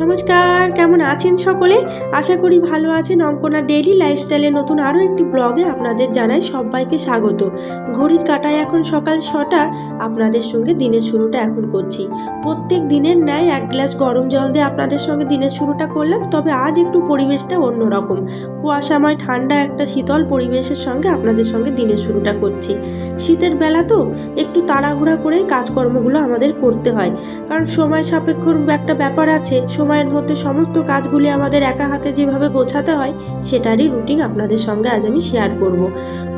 নমস্কার কেমন আছেন সকলে? আশা করি ভালো আছেন। অঙ্কনা ডেইলি লাইফস্টাইলে নতুন আরও একটি ব্লগে আপনাদের জানাই সবাইকে স্বাগত। ঘড়ির কাটায় এখন সকাল ছটা। আপনাদের সঙ্গে দিনের শুরুটা এখন করছি। প্রত্যেক দিনের ন্যায় এক গ্লাস গরম জল দিয়ে আপনাদের সঙ্গে দিনের শুরুটা করলাম, তবে আজ একটু পরিবেশটা অন্যরকম। কুয়াশাময় ঠান্ডা একটা শীতল পরিবেশের সঙ্গে আপনাদের সঙ্গে দিনের শুরুটা করছি। শীতের বেলা তো একটু তাড়াহুড়া করেই কাজকর্মগুলো আমাদের করতে হয়। কারণ সময় সাপেক্ষ একটা ব্যাপার আছে। সময়ের মধ্যে সমস্ত কাজগুলি আমাদের একা হাতে যেভাবে গোছাতে হয়, সেটারই রুটিন আপনাদের সঙ্গে আজ আমি শেয়ার করব।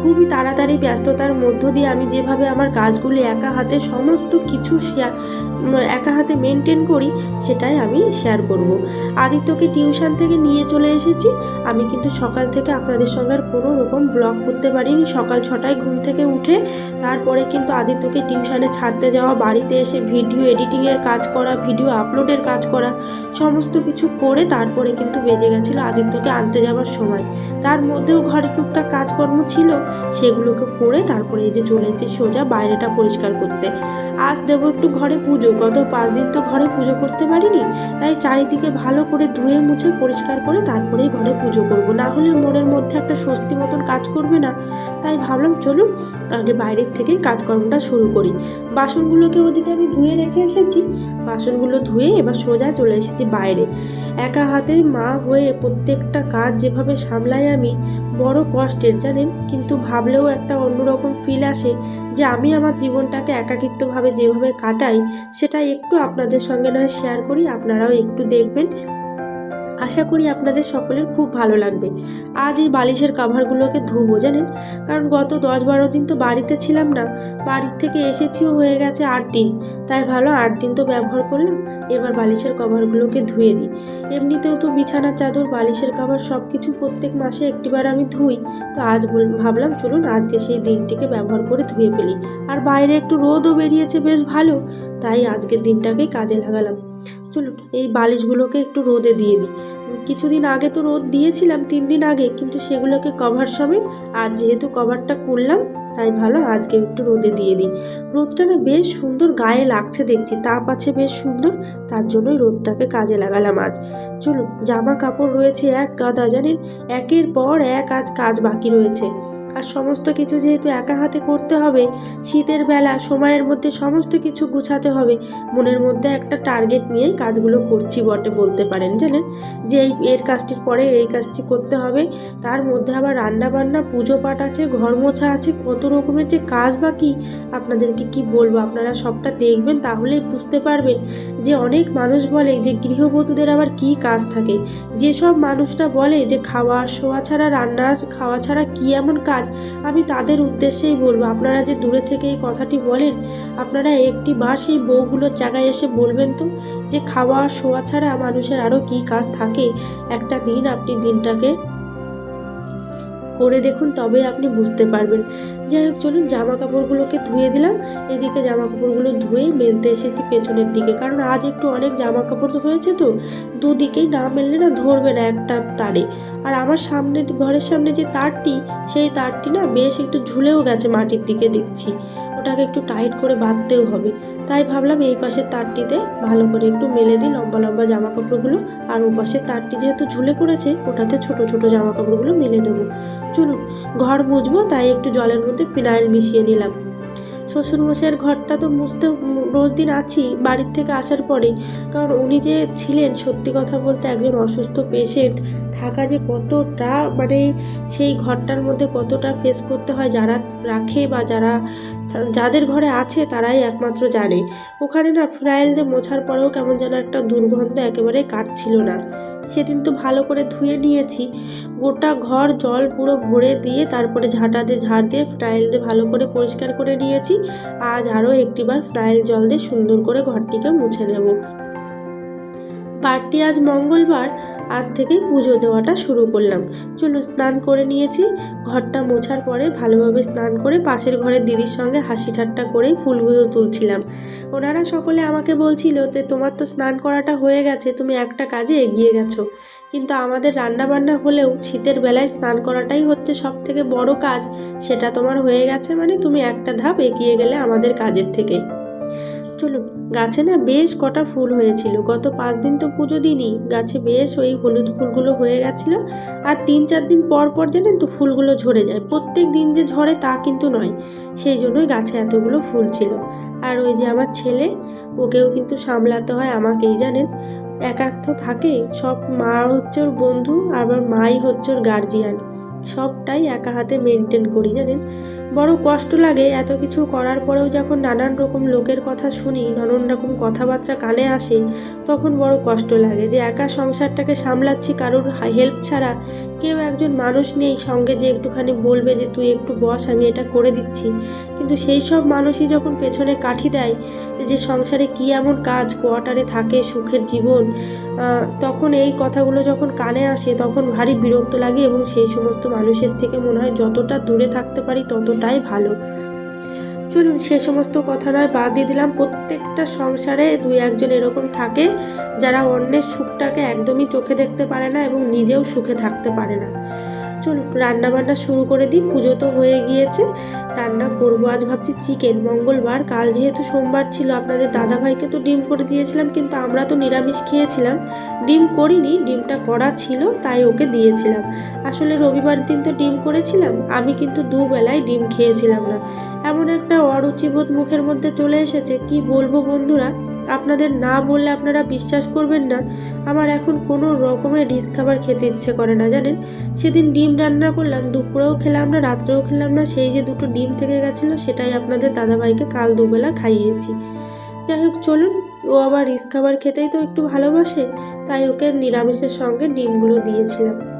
খুবই তাড়াতাড়ি ব্যস্ততার মধ্য দিয়ে আমি যেভাবে আমার কাজগুলি একা হাতে, সমস্ত কিছু শেয়ার একা হাতে মেনটেন করি, সেটাই আমি শেয়ার করব। আদিত্যকে টিউশন থেকে নিয়ে চলে এসেছি। আমি কিন্তু সকাল থেকে আপনাদের সঙ্গে আর কোনো রকম ব্লগ করতে পারিনি। সকাল ছটায় ঘুম থেকে উঠে তারপরে কিন্তু আদিত্যকে টিউশনে ছাড়তে যাওয়া, বাড়িতে এসে ভিডিও এডিটিংয়ের কাজ করা ভিডিও আপলোডের কাজ করা, সমস্ত কিছু করে তারপরে কিন্তু বেজে গেছিল আদিত্যকে আনতে যাওয়ার সময়। তার মধ্যেও ঘরে টুকটাক কাজকর্ম ছিল। সেগুলোকে করে তারপরে এই যে চলেছি সোজা বাইরেটা পরিষ্কার করতে। আজ দেবো একটু ঘরে পুজো। গত পাঁচ দিন তো ঘরে পুজো করতে পারিনি। তাই চারিদিকে ভালো করে ধুয়ে মুছে পরিষ্কার করে তারপরেই ঘরে পুজো করব। না হলে মনের মধ্যে একটা স্বস্তি মতন কাজ করবে না। তাই ভাবলাম, চলুন আগে বাইরের থেকেই কাজকর্মটা শুরু করি। বাসনগুলোকে ওদিকে আমি ধুয়ে রেখে এসেছি। বাসনগুলো ধুয়ে এবার সোজা চলে এসেছি বাইরে। একা হাতে মা হয়ে প্রত্যেকটা কাজ যেভাবে সামলাই আমি বড় কষ্টের, জানেন? কিন্তু ভাবলেও একটা অন্যরকম ফিল আসে যে আমি আমার জীবনটাকে একাকিত্বভাবে যেভাবে কাটাই সেটা একটু আপনাদের সঙ্গে নয় শেয়ার করি। আপনারাও একটু দেখবেন। আশা করি আপনাদের সকলের খুব ভালো লাগবে। আজ এই বালিশের কাভারগুলোকে ধুবো, জানেন? কারণ গত দশ বারো দিন তো বাড়িতে ছিলাম না। বাড়ির থেকে এসেছিও হয়ে গেছে আট দিন। তাই ভালো, আট দিন তো ব্যবহার করলাম। এবার বালিশের কভারগুলোকে ধুয়ে দিই। এমনিতেও তো বিছানার চাদর, বালিশের কভার সব কিছু প্রত্যেক মাসে একটিবার আমি ধুই। তো আজ বল- ভাবলাম চলুন আজকে সেই দিনটিকে ব্যবহার করে ধুয়ে ফেলি। আর বাইরে একটু রোদও বেরিয়েছে, বেশ ভালো। তাই আজকের দিনটাকেই কাজে লাগালাম। চলুন, এই বালিশগুলোকে একটু রোদে দিয়ে দিই। কিছুদিন আগে তো রোদ দিয়েছিলাম, তিন দিন আগে, কিন্তু সেগুলোকে কভার সমেত, আর যেহেতু কভারটা করলাম, তাই ভালো আজকে একটু রোদে দিয়ে দিই। রোদটা না বেশ সুন্দর গায়ে লাগছে দেখছি, তাপ আছে বেশ সুন্দর, তার জন্যই রোদটাকে কাজে লাগালাম আজ। চলুন, জামা কাপড় রয়েছে এক গাদা, জানেন, একের পর এক আজ কাজ বাকি রয়েছে। আর সমস্ত কিছু যেহেতু একা হাতে করতে হবে, শীতের বেলা সময়ের মধ্যে সমস্ত কিছু গুছাতে হবে। মনের মধ্যে একটা টার্গেট নিয়েই কাজগুলো করছি বটে বলতে পারেন, জানেন? যে এই, এর কাজটির পরে এই কাজটি করতে হবে, তার মধ্যে আবার রান্না বান্না পুজো পাঠ আছে ঘর মোছা আছে, কত রকমের যে কাজ বাকি, আপনাদেরকে কি বলব? আপনারা সবটা দেখবেন, তাহলেই বুঝতে পারবেন যে অনেক মানুষ বলে যে গৃহবধূদের আবার কি কাজ থাকে। যেসব মানুষরা বলে যে খাওয়া শোয়া ছাড়া রান্না খাওয়া ছাড়া কি এমন কাজ আমি তাদের উদ্দেশ্যেই বলব, আপনারা যে দূরে থেকে এই কথাটি বলেন, আপনারা একটি বার সেই বউগুলোর জায়গায় এসে বলবেন তো যে খাওয়া শোয়া ছাড়া মানুষের আরও কী কাজ থাকে? একটা দিন আপনি দিনটাকে করে দেখুন, তবে আপনি বুঝতে পারবেন। যাই হোক, চলুন জামা কাপড়গুলোকে ধুয়ে দিলাম। এদিকে জামা কাপড়গুলো ধুয়ে মেলতে এসেছি পেছনের দিকে। কারণ আজ একটু অনেক জামা কাপড় হয়েছে তো, দুদিকেই না মেললে না ধরবে না একটা তারে। আর আমার সামনে, ঘরের সামনে যে তারটি, সেই তারটি না বেশ একটু ঝুলেও গেছে মাটির দিকে দেখছি। ওটাকে একটু টাইট করে বাঁধতেও হবে। তাই ভাবলাম এই পাশের তারটিতে ভালো করে একটু মেলে দিই লম্বা লম্বা জামা কাপড়গুলো আর ও পাশের তারটি যেহেতু ঝুলে পড়েছে, ওটাতে ছোট ছোট জামা কাপড়গুলো মেলে দেবো। চলুন, ঘর মুছবো, তাই একটু জলের মধ্যে ফিনাইল মিশিয়ে নিলাম। শ্বশুরমশাইয়ের ঘরটা তো মুছতে রোজ দিন আছি, বাড়ির থেকে আসার পরে। কারণ উনি যে ছিলেন, সত্যি কথা বলতে একজন অসুস্থ পেশেন্ট থাকা যে কতটা মানে সেই ঘরটার মধ্যে কতটা ফেস করতে হয়, যারা রাখে বা যারা, যাদের ঘরে আছে তারাই একমাত্র জানে। ওখানে না ফিনাইল দিয়ে মোছার পরেও কেমন যেন একটা দুর্গন্ধ একেবারে কাটছিল না। সেদিন তো ভালো করে ধুয়ে নিয়েছি। গোটা ঘর জল পুরো ভরে দিয়ে তারপরে ঝাঁটা দিয়ে ঝাড় দিয়ে ফ্রাইল দিয়ে ভালো করে পরিষ্কার করে নিয়েছি। আজ আরও একটিবার ফ্রাইল জল দিয়ে সুন্দর করে ঘরটিকে মুছে নেব। পার্টি আজ মঙ্গলবার, আজ থেকেই পুজো দেওয়াটা শুরু করলাম। চলুন স্নান করে নিয়েছি। ঘরটা মোছার পরে ভালোভাবে স্নান করে পাশের ঘরের দিদির সঙ্গে হাসি ঠাট্টা করেই ফুলগুলো তুলছিলাম। ওনারা সকলে আমাকে বলছিল যে, তোমার তো স্নান করাটা হয়ে গেছে, তুমি একটা কাজে এগিয়ে গেছো। কিন্তু আমাদের রান্না বান্না হলেও শীতের বেলায় স্নান করাটাই হচ্ছে সব থেকে বড় কাজ। সেটা তোমার হয়ে গেছে মানে তুমি একটা ধাপ এগিয়ে গেলে আমাদের কাজের থেকে। চলুন, গাছে না বেশ কটা ফুল হয়েছিল। গত পাঁচ দিন তো পুজো দিনই গাছে বেশ ওই হলুদ ফুলগুলো হয়ে গেছিল আর তিন চার দিন পর পর জানেন তো ফুলগুলো ঝরে যায়। প্রত্যেক দিন যে ঝরে তা কিন্তু নয়। সেই জন্যই গাছে এতগুলো ফুল ছিল। আর ওই যে আমার ছেলে, ওকেও কিন্তু সামলাতে হয় আমাকেই, জানেন? একা তো থাকে। সব মা হচ্ছে ওর বন্ধু, আবার মাই হচ্ছে ওর গার্জিয়ান সবটাই একা হাতে মেনটেন করি, জানেন? বড় কষ্ট লাগে এত কিছু করার পরেও যখন নানান রকম লোকের কথা শুনি, নানান রকম কথাবার্তা কানে আসে, তখন বড় কষ্ট লাগে যে একা সংসারটাকে সামলাচ্ছি, কারোর হেল্প ছাড়া কেউ একজন মানুষ নেই সঙ্গে যে একটুখানি বলবে যে তুই একটু বস, আমি এটা করে দিচ্ছি। কিন্তু সেই সব মানুষই যখন পেছনে কাঠি দেয় যে সংসারে কী এমন কাজ, কোয়ার্টারে থাকে সুখের জীবন তখন এই কথাগুলো যখন কানে আসে, তখন ভারী বিরক্ত লাগে এবং সেই সমস্ত মানুষের থেকে মনে হয় যতটা দূরে থাকতে পারি ততটাই ভালো। চলুন, সে সমস্ত কথা নয় বাদ দিয়ে দিলাম। প্রত্যেকটা সংসারে দুই একজন এরকম থাকে যারা অন্যের সুখটাকে একদমই চোখে দেখতে পারে না এবং নিজেও সুখে থাকতে পারে না। চলুন রান্না বান্না শুরু করে দিই। পুজো তো হয়ে গিয়েছে। রান্না করব। আজ ভাবছি চিকেন। মঙ্গলবার। কাল যেহেতু সোমবার ছিল, আপনাদের দাদাভাইকে তো ডিম করে দিয়েছিলাম, কিন্তু আমরা তো নিরামিষ খেয়েছিলাম। ডিম করিনি, ডিমটা করা ছিল, তাই ওকে দিয়েছিলাম। আসলে রবিবার দিন তো ডিম করেছিলাম, আমি কিন্তু দুবেলায় ডিম খেয়েছিলাম না। এমন একটা অরুচিবোধ মুখের মধ্যে চলে এসেছে, কি বলব বন্ধুরা? আপনাদের না বললে আপনারা বিশ্বাস করবেন না। আমার এখন কোনো রকমের রিচ খাবার খেতে ইচ্ছে করে না, জানেন? সেদিন ডিম রান্না করলাম, দুপুরেও খেলাম না, রাত্রেও খেলাম না, সেই যে দুটো ডিম থেকে গেছিল, সেটাই আপনাদের দাদাভাইকে কাল দুবেলা খাইয়েছি। যাই হোক, চলুন, ও আবার রিচ খাবার খেতেই তো একটু ভালোবাসে, তাই ওকে নিরামিষের সঙ্গে ডিমগুলো দিয়েছিলাম।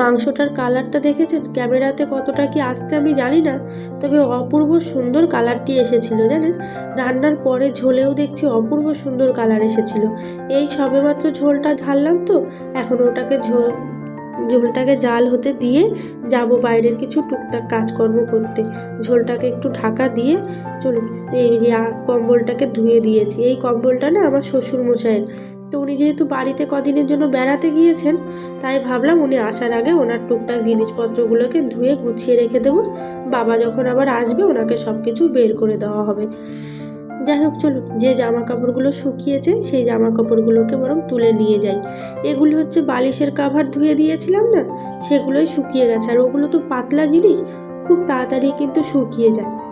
মাংসটার কালারটা দেখেছেন? ক্যামেরাতে কতটা কি আসছে আমি জানি না, তবে অপূর্ব সুন্দর কালারটি এসেছিল জানেন? রান্নার পরে ঝোলেও দেখছি অপূর্ব সুন্দর কালার এসেছিল। এই সবেমাত্র ঝোলটা ঢাললাম তো, এখন ওটাকে ঝোল, ঝোলটাকে জাল হতে দিয়ে যাব বাইরের কিছু টুকটাক কাজকর্ম করতে। ঝোলটাকে একটু ঢাকা দিয়ে, চলুন, এই কম্বলটাকে ধুয়ে দিয়েছি। এই কম্বলটা না আমার শ্বশুর মশাইয়ের তো উনি যেহেতু বাড়িতে কদিনের জন্য বেড়াতে গিয়েছেন, তাই ভাবলাম উনি আসার আগে ওনার টুকটাক জিনিসপত্রগুলোকে ধুয়ে গুছিয়ে রেখে দেবো। বাবা যখন আবার আসবে, ওনাকে সব কিছু বের করে দেওয়া হবে। যাই হোক, চলুন, যে জামা কাপড়গুলো শুকিয়েছে, সেই জামা কাপড়গুলোকে বরং তুলে নিয়ে যাই। এগুলো হচ্ছে বালিশের কাভার ধুয়ে দিয়েছিলাম না, সেগুলোই শুকিয়ে গেছে। আর ওগুলো তো পাতলা জিনিস, খুব তাড়াতাড়ি কিন্তু শুকিয়ে যায়।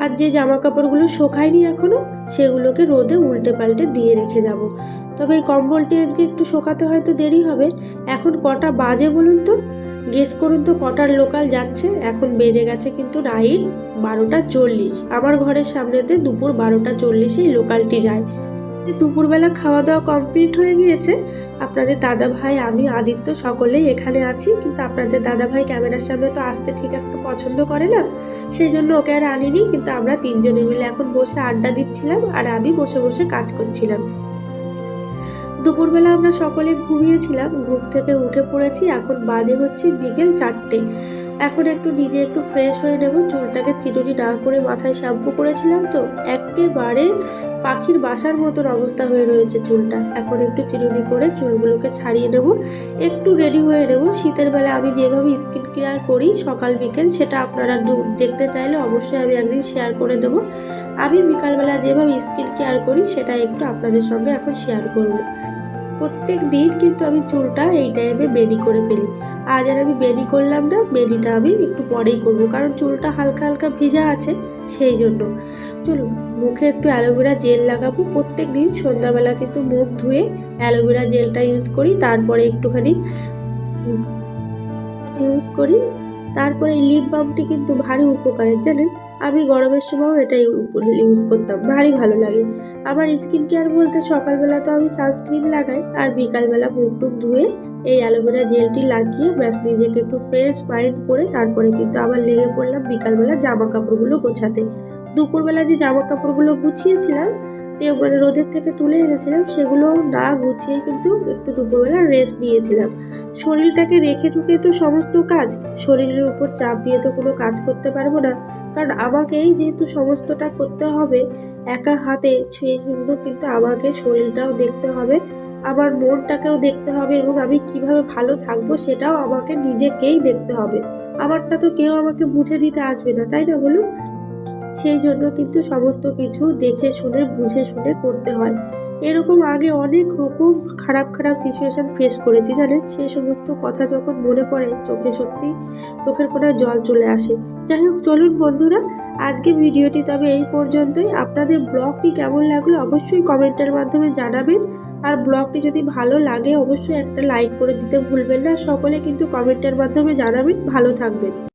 আর যে জামা কাপড়গুলো শোকায়নি এখনও সেগুলোকে রোদে উল্টে পাল্টে দিয়ে রেখে যাব। তবে এই কম্বলটি আজকে একটু শোকাতে হয়তো দেরি হবে। এখন কটা বাজে বলুন তো? গেস করুন তো, কটার লোকাল যাচ্ছে। এখন বেজে গেছে কিন্তু রাইট বারোটা চল্লিশ। আমার ঘরের সামনেতে দুপুর বারোটা চল্লিশেই লোকালটি যায়। দুপুরবেলা খাওয়া দাওয়া কমপ্লিট হয়ে গিয়েছে, আপনাদের দাদা ভাই আমি, আদিত্য সকলেই এখানে আছি। কিন্তু আপনাদের দাদা ভাই ক্যামেরার সামনে তো আসতে ঠিক একটু পছন্দ করে না। সেই জন্য ওকে আর আনিনি, কিন্তু আমরা তিনজনে মিলে এখন বসে আড্ডা দিচ্ছিলাম আর আমি বসে বসে কাজ করছিলাম। দুপুরবেলা আমরা সকলে ঘুমিয়েছিলাম। ঘুম থেকে উঠে পড়েছি। এখন বাজে হচ্ছে বিকেল চারটে। এখন একটু নিজে একটু ফ্রেশ হয়ে নেব। চুলটাকে চিরুনি না করে মাথায় শ্যাম্পু করেছিলাম তো, একেবারে পাখির বাসার মতন অবস্থা হয়ে রয়েছে চুলটা। এখন একটু চিরুনি করে চুলগুলোকে ছাড়িয়ে নেব। একটু রেডি হয়ে নেব। শীতের বেলা আমি যেভাবে স্কিন কেয়ার করি, সকাল, বিকেল, সেটা আপনারা দেখতে চাইলে অবশ্যই আমি একদিন শেয়ার করে দেবো। আমি বিকালবেলা যেভাবে স্কিন কেয়ার করি, সেটা একটু আপনাদের সঙ্গে এখন শেয়ার করব। প্রত্যেক দিন কিন্তু আমি চুলটা এই টাইমে বেনি করে ফেলি। আজ আর আমি বেনি করলাম না বেনিটা আমি একটু পরেই করব, কারণ চুলটা হালকা হালকা ভিজা আছে সেই জন্য। চলুন, মুখে একটু অ্যালোভেরা জেল লাগাবো। প্রত্যেক দিন সন্ধ্যাবেলা কিন্তু মুখ ধুয়ে অ্যালোভেরা জেলটা ইউজ করি, তারপরে একটুখানি ইউজ করি। তারপরে লিপ বামটি কিন্তু ভারী উপকারের, জানেন? আমি গরমের সময়ও এটাই ইউজ করতাম, ভারী ভালো লাগে। আমার স্কিন কেয়ার বলতে সকালবেলা তো আমি সানস্ক্রিন লাগাই, আর বিকালবেলা মুখ টুক ধুয়ে এই অ্যালোভেরা জেলটি লাগিয়ে ব্যাস নিজেকে একটু ফ্রেশ মাইন্ড করে তারপরে কিন্তু আবার লেগে পড়লাম বিকালবেলা জামা কাপড়গুলো গোছাতে। দুপুরবেলা যে জামা কাপড়গুলো গুছিয়েছিলাম মানে রোদের থেকে তুলে এনেছিলাম, সেগুলো না গুছিয়ে কিন্তু একটু দুপুরবেলা রেস্ট নিয়েছিলাম। শরীরটাকে রেখে ঠুকে তো সমস্ত কাজ, শরীরের উপর চাপ দিয়ে তো কোনো কাজ করতে পারব না, কারণ আমাকেই যেহেতু সমস্তটা করতে হবে, একা হাতে সেই জন্য কিন্তু আমাকে শরীরটাও দেখতে হবে, আমার মনটাকেও দেখতে হবে এবং আমি কীভাবে ভালো থাকব সেটাও আমাকে নিজেকেই দেখতে হবে। আমারটা তো কেউ আমাকে বুঝে দিতে আসবে না, তাই না বলুন? সেই জন্য কিন্তু সমস্ত কিছু দেখে শুনে, বুঝে শুনে করতে হয়। এরকম আগে অনেক রকম খারাপ খারাপ সিচুয়েশান ফেস করেছি, জানেন? সেই সমস্ত কথা যখন মনে পড়ে চোখে সত্যি, চোখের কোনায় জল চলে আসে। যাই হোক, চলুন বন্ধুরা, আজকে ভিডিওটি তবে এই পর্যন্তই। আপনাদের ব্লগটি কেমন লাগল অবশ্যই কমেন্টের মাধ্যমে জানাবেন। আর ব্লগটি যদি ভালো লাগে, অবশ্যই একটা লাইক করে দিতে ভুলবেন না। সকলে কিন্তু কমেন্টের মাধ্যমে জানাবেন। ভালো থাকবেন।